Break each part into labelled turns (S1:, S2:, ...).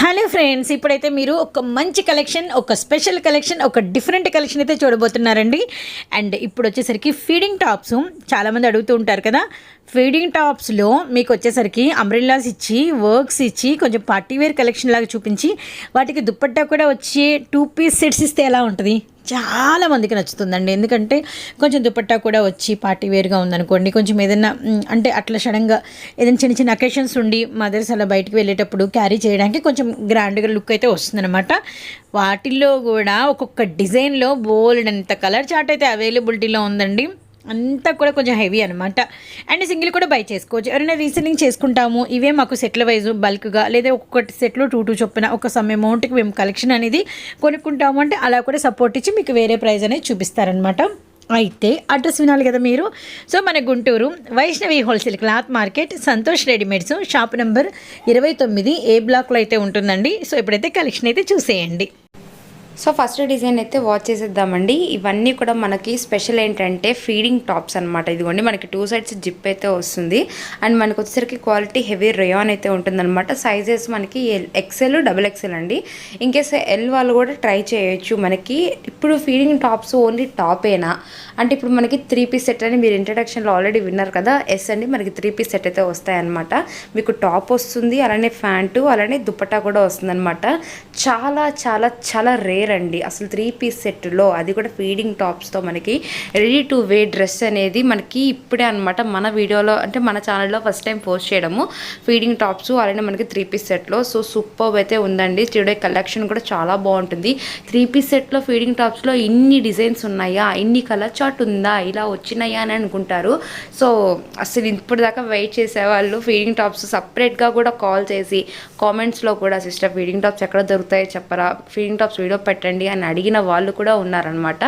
S1: Hello friends ఇప్పుడైతే మీరు ఒక మంచి కలెక్షన్ ఒక స్పెషల్ కలెక్షన్ ఒక డిఫరెంట్ కలెక్షన్ అయితే చూడబోతున్నారండి. అండ్ ఇప్పుడు వచ్చేసరికి ఫీడింగ్ టాప్స్ చాలామంది అడుగుతూ ఉంటారు కదా. ఫీడింగ్ టాప్స్లో మీకు వచ్చేసరికి అంబ్రెల్లాస్ ఇచ్చి వర్క్స్ ఇచ్చి కొంచెం పార్టీ వేర్ కలెక్షన్ లాగా చూపించి వాటికి దుప్పట్టా కూడా వచ్చి టూ పీస్ సెట్స్ ఇస్తే ఎలా ఉంటుంది? చాలా మందికి నచ్చుతుందండి. ఎందుకంటే కొంచెం దుపట్టా కూడా వచ్చి పార్టీ వేర్గా ఉందనుకోండి కొంచెం ఏదైనా అంటే అట్లా సడన్గా ఏదైనా చిన్న చిన్న అకేషన్స్ ఉండి మదర్స్ అలా బయటికి వెళ్ళేటప్పుడు క్యారీ చేయడానికి కొంచెం గ్రాండ్గా లుక్ అయితే వస్తుందన్నమాట. వాటిల్లో కూడా ఒక్కొక్క డిజైన్లో బోల్డ్ అంత కలర్ చార్ట్ అయితే అవైలబిలిటీలో ఉందండి. అంతా కూడా కొంచెం హెవీ అనమాట అండ్ సింగిల్ కూడా బై చేసుకోవచ్చు ఎవరైనా రీసెల్లింగ్ చేసుకుంటాము ఇవే మాకు సెట్ల వైజు బల్క్గా లేదా ఒక్కొక్కటి సెట్లు టూ టూ చొప్పున ఒక సమ్ అమౌంట్కి మేము కలెక్షన్ అనేది కొనుక్కుంటాము అంటే అలా కూడా సపోర్ట్ ఇచ్చి మీకు వేరే ప్రైస్ అనేది చూపిస్తారనమాట అయితే అడ్రస్ వినాలి కదా మీరు? సో మన Guntur Vaishnavi wholesale cloth market Santosh readymades shop number ఇరవై తొమ్మిది ఏ బ్లాక్లో అయితే ఉంటుందండి. సో ఇప్పుడైతే కలెక్షన్ అయితే చూసేయండి.
S2: సో ఫస్ట్ డిజైన్ అయితే వాచ్ చేసేద్దామండి. ఇవన్నీ కూడా మనకి స్పెషల్ ఏంటంటే ఫీడింగ్ టాప్స్ అనమాట ఇదిగోండి మనకి టూ సైడ్స్ జిప్ అయితే వస్తుంది. అండ్ మనకు వచ్చేసరికి క్వాలిటీ హెవీ రేయాన్ అయితే ఉంటుందన్నమాట. సైజెస్ మనకి ఎక్సెల్ డబుల్ ఎక్సెల్ అండి. ఇన్కేస్ ఎల్ వాళ్ళు కూడా ట్రై చేయొచ్చు మనకి. ఇప్పుడు ఫీడింగ్ టాప్స్ ఓన్లీ టాపేనా? అంటే ఇప్పుడు మనకి త్రీ పీస్ సెట్ అని మీరు ఇంట్రడక్షన్లో ఆల్రెడీ విన్నారు కదా ఎస్ అండి మనకి త్రీ పీస్ సెట్ అయితే వస్తాయన్నమాట. మీకు టాప్ వస్తుంది అలానే ప్యాంటు అలానే దుప్పటా కూడా వస్తుందన్నమాట. చాలా చాలా చాలా రేర్ అండి అసలు త్రీ పీస్ సెట్లో అది కూడా ఫీడింగ్ టాప్స్తో మనకి రెడీ టు వే డ్రెస్ అనేది మనకి ఇప్పుడే అనమాట మన వీడియోలో అంటే మన ఛానల్లో ఫస్ట్ టైం పోస్ట్ చేయడము. ఫీడింగ్ టాప్స్ అలానే మనకి త్రీ పీస్ సెట్లో సో సూపర్ అయితే ఉందండి. టుడే కలెక్షన్ కూడా చాలా బాగుంటుంది. త్రీ పీస్ సెట్లో ఫీడింగ్ టాప్స్లో ఇన్ని డిజైన్స్ ఉన్నాయా? ఇన్ని కలర్ చాట్ ఉందా? ఇలా వచ్చినాయా అని అనుకుంటారు. సో అసలు ఇప్పుడు దాకా వెయిట్ చేసేవాళ్ళు ఫీడింగ్ టాప్స్ సపరేట్గా కూడా కాల్ చేసి కామెంట్స్లో కూడా సిస్టర్ ఫీడింగ్ టాప్స్ ఎక్కడ దొరుకుతాయో చెప్పరా? ఫీడింగ్ టాప్స్ వీడియో పెట్టండి అని అడిగిన వాళ్ళు కూడా ఉన్నారనమాట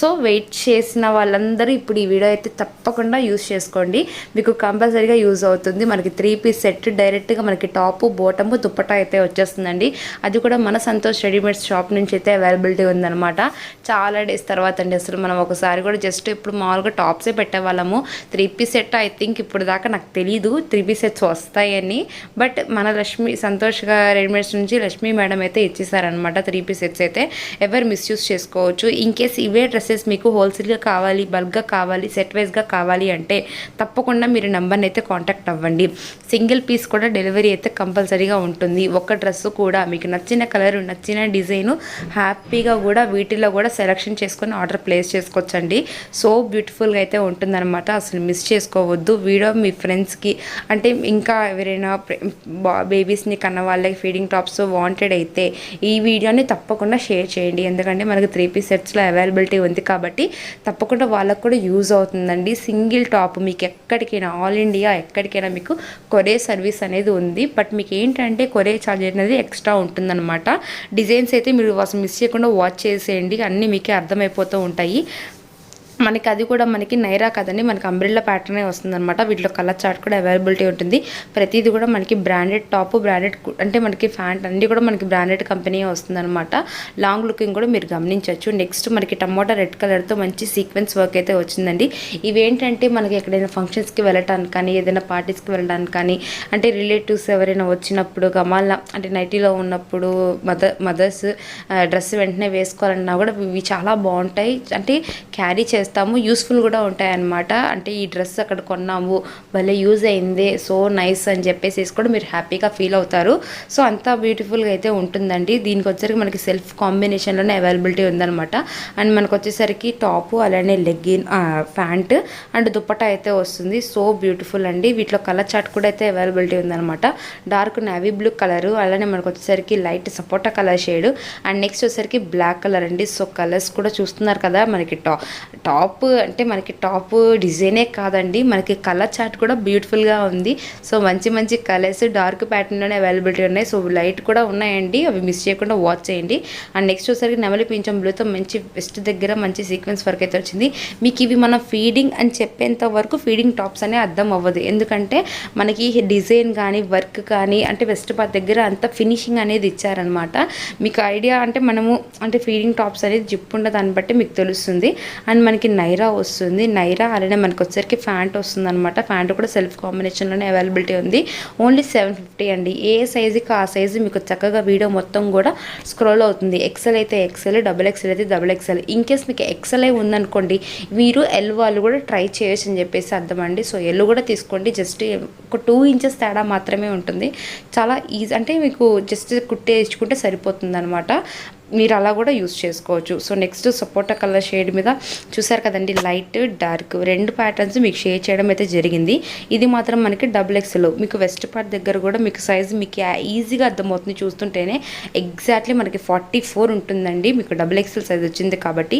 S2: సో వెయిట్ చేసిన వాళ్ళందరూ ఇప్పుడు ఈ వీడియో అయితే తప్పకుండా యూస్ చేసుకోండి. మీకు కంపల్సరీగా యూజ్ అవుతుంది. మనకి త్రీ పీస్ సెట్ డైరెక్ట్గా మనకి టాపు బోటము దుప్పటా అయితే వచ్చేస్తుందండి. అది కూడా మన సంతోష్ రెడీమేడ్స్ షాప్ నుంచి అయితే అవైలబిలిటీ ఉందనమాట చాలా డేస్ తర్వాత అండి. అసలు మనం ఒకసారి కూడా జస్ట్ ఇప్పుడు మామూలుగా టాప్సే పెట్టేవాళ్ళము. Three piece set I think ఇప్పుడు దాకా నాకు తెలీదు. త్రీ పీస్ సెట్స్ వస్తాయని. బట్ మన లక్ష్మి సంతోష్గా రెడీమేడ్స్ నుంచి లక్ష్మి మేడం అయితే ఇచ్చేసారనమాట త్రీ పీస్ సెట్స్ అయితే. ఎవరు మిస్యూజ్ చేసుకోవచ్చు. ఇన్ కేస్ ఇవే డ్రెస్సెస్ మీకు హోల్సేల్గా కావాలి బల్క్గా కావాలి సెట్ వైజ్గా కావాలి అంటే తప్పకుండా మీరు నెంబర్ని అయితే కాంటాక్ట్ అవ్వండి. సింగిల్ పీస్ కూడా డెలివరీ అయితే కంపల్సరీగా ఉంటుంది. ఒక డ్రెస్ కూడా మీకు నచ్చిన కలర్ నచ్చిన డిజైన్ హ్యాపీగా కూడా వీటిలో కూడా సెలెక్షన్ చేసుకొని ఆర్డర్ ప్లేస్ చేసుకోవచ్చండి. సో బ్యూటిఫుల్గా అయితే ఉంటుందన్నమాట. అసలు మిస్ చేసుకోవద్దు. వీడియో మీ ఫ్రెండ్స్కి అంటే ఇంకా ఎవరైనా బేబీస్ని కన్న వాళ్ళకి ఫీడింగ్ టాప్స్ వాంటెడ్ అయితే ఈ వీడియోని తప్పకుండా షేర్ షేర్ చేయండి. ఎందుకంటే మనకి త్రీ పీస్ సెట్స్లో అవైలబిలిటీ ఉంది కాబట్టి తప్పకుండా వాళ్ళకు కూడా యూజ్ అవుతుందండి. సింగిల్ టాప్ మీకు ఎక్కడికైనా ఆల్ ఇండియా ఎక్కడికైనా మీకు కొరే సర్వీస్ అనేది ఉంది. బట్ మీకు ఏంటంటే కొరే ఛార్జ్ అనేది ఎక్స్ట్రా ఉంటుందన్నమాట. డిజైన్స్ అయితే మీరు అసలు మిస్ చేయకుండా వాచ్ చేసేయండి. అన్నీ మీకే అర్థమైపోతూ ఉంటాయి. మనకి అది కూడా మనకి నైరా కదండి మనకి అంబ్రిల్లా ప్యాటర్నే వస్తుంది అనమాట వీటిలో కలర్ చార్ట్ కూడా అవైలబిలిటీ ఉంటుంది. ప్రతిదీ కూడా మనకి బ్రాండెడ్ టాప్ బ్రాండెడ్ అంటే మనకి ఫ్యాంట్ అన్నీ కూడా మనకి బ్రాండెడ్ కంపెనీ వస్తుంది అనమాట లాంగ్ లుకింగ్ కూడా మీరు గమనించవచ్చు నెక్స్ట్ మనకి టమోటా రెడ్ కలర్తో మంచి సీక్వెన్స్ వర్క్ అయితే వచ్చిందండి. ఇవేంటంటే మనకి ఎక్కడైనా ఫంక్షన్స్కి వెళ్ళటానికి కానీ ఏదైనా పార్టీస్కి వెళ్ళడానికి కానీ అంటే రిలేటివ్స్ ఎవరైనా వచ్చినప్పుడు గమాల అంటే నైటీలో ఉన్నప్పుడు మదర్ మదర్స్ డ్రెస్ వెంటనే వేసుకోవాలన్నా కూడా ఇవి చాలా బాగుంటాయి. అంటే క్యారీ చేస్తాము. యూస్ఫుల్ కూడా ఉంటాయన్నమాట. అంటే ఈ డ్రెస్ అక్కడ కొన్నాము. భలే యూజ్ అయింది. సో నైస్ అని చెప్పేసి కూడా మీరు హ్యాపీగా ఫీల్ అవుతారు. సో అంతా బ్యూటిఫుల్గా అయితే ఉంటుందండి. దీనికి వచ్చేసరికి మనకి సెల్ఫ్ కాంబినేషన్లోనే అవైలబిలిటీ ఉందన్నమాట. అండ్ మనకు వచ్చేసరికి టాపు అలానే లెగ్గిన్ ప్యాంట్ అండ్ దుప్పటా అయితే వస్తుంది. సో బ్యూటిఫుల్ అండి. వీటిలో కలర్ చార్ట్ కూడా అయితే అవైలబిలిటీ ఉందన్నమాట. డార్క్ నావీ బ్లూ కలర్ అలానే మనకు వచ్చేసరికి light sapota colour shade and next వచ్చేసరికి బ్లాక్ కలర్ అండి. సో కలర్స్ కూడా చూస్తున్నారు కదా మనకి టా టాప్ అంటే మనకి టాప్ డిజైనే కాదండి. మనకి కలర్ చార్ట్ కూడా బ్యూటిఫుల్గా ఉంది. సో మంచి మంచి కలర్స్ డార్క్ ప్యాటర్న్లోనే అవైలబిలిటీ ఉన్నాయి. సో లైట్ కూడా ఉన్నాయండి. అవి మిస్ చేయకుండా వాచ్ చేయండి. అండ్ నెక్స్ట్ వచ్చేసరికి నెమలి పింఛం బ్లూతో మంచి వెస్ట్ దగ్గర మంచి సీక్వెన్స్ వర్క్ అయితే వచ్చింది. మీకు ఇవి మన ఫీడింగ్ అని చెప్పేంత వరకు ఫీడింగ్ టాప్స్ అనే అర్థం అవ్వదు. ఎందుకంటే మనకి డిజైన్ కానీ వర్క్ కానీ అంటే వెస్ట్ పార్ట్ దగ్గర అంత ఫినిషింగ్ అనేది ఇచ్చారనమాట మీకు ఐడియా అంటే మనము అంటే ఫీడింగ్ టాప్స్ అనేది జిప్ ఉండదాన్ని దాన్ని బట్టి మీకు తెలుస్తుంది. అండ్ మనకి నైరా వస్తుంది. నైరా అలానే మనకు వచ్చేసరికి ఫ్యాంట్ వస్తుంది అనమాట ఫ్యాంట్ కూడా సెల్ఫ్ కాంబినేషన్లోనే అవైలబిలిటీ ఉంది. ఓన్లీ సెవెన్ ఫిఫ్టీ అండి. ఏ సైజుకి ఆ సైజు మీకు చక్కగా వీడియో మొత్తం కూడా స్క్రోల్ అవుతుంది. ఎక్సెల్ అయితే ఎక్సెల్ డబుల్ ఎక్సెల్ అయితే డబుల్ ఎక్సెల్. ఇన్ కేస్ మీకు ఎక్సెల్ అయి ఉందనుకోండి మీరు ఎల్ వాళ్ళు కూడా ట్రై చేయొచ్చు అని చెప్పేసి అర్థమండి సో ఎల్ కూడా తీసుకోండి. జస్ట్ ఒక టూ ఇంచెస్ తేడా మాత్రమే ఉంటుంది. చాలా ఈజీ అంటే మీకు జస్ట్ కుట్టేసుకుంటే సరిపోతుంది అనమాట మీరు అలా కూడా యూస్ చేసుకోవచ్చు. So next sapota colour shade మీద చూసారు కదండి లైట్ డార్క్ రెండు ప్యాటర్న్స్ మీకు షేర్ చేయడం అయితే జరిగింది. ఇది మాత్రం మనకి డబుల్ ఎక్స్ఎల్ మీకు వెస్ట్ పార్ట్ దగ్గర కూడా మీకు సైజ్ మీకు ఈజీగా అర్థమవుతుంది చూస్తుంటేనే. ఎగ్జాక్ట్లీ మనకి ఫార్టీ ఫోర్ ఉంటుందండి. మీకు డబుల్ ఎక్స్ఎల్ సైజ్ వచ్చింది కాబట్టి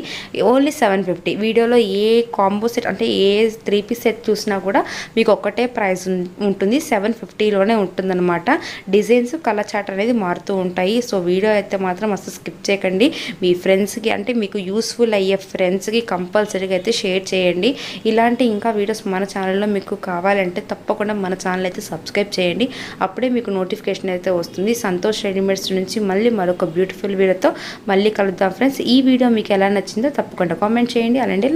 S2: ఓన్లీ సెవెన్ ఫిఫ్టీ. వీడియోలో ఏ కాంబో సెట్ అంటే ఏ త్రీ పీస్ సెట్ చూసినా కూడా మీకు ఒక్కటే ప్రైస్ ఉంటుంది. సెవెన్ ఫిఫ్టీలోనే ఉంటుందన్నమాట. డిజైన్స్ కలర్ చార్ట్ అనేది మారుతూ ఉంటాయి. సో వీడియో అయితే మాత్రం అసలు స్కిప్ స్కిప్ చేయకండి మీ ఫ్రెండ్స్కి అంటే మీకు యూస్ఫుల్ అయ్యే ఫ్రెండ్స్కి కంపల్సరీగా అయితే షేర్ చేయండి. ఇలాంటి ఇంకా వీడియోస్ మన ఛానల్లో మీకు కావాలంటే తప్పకుండా మన ఛానల్ అయితే సబ్స్క్రైబ్ చేయండి. అప్పుడే మీకు నోటిఫికేషన్ అయితే వస్తుంది. సంతోష్ రెడీమేడ్స్ నుంచి మళ్ళీ మరొక బ్యూటిఫుల్ వీడియోతో మళ్ళీ కలుద్దాం ఫ్రెండ్స్ ఈ వీడియో మీకు ఎలా నచ్చిందో తప్పకుండా కామెంట్ చేయండి. అలాంటి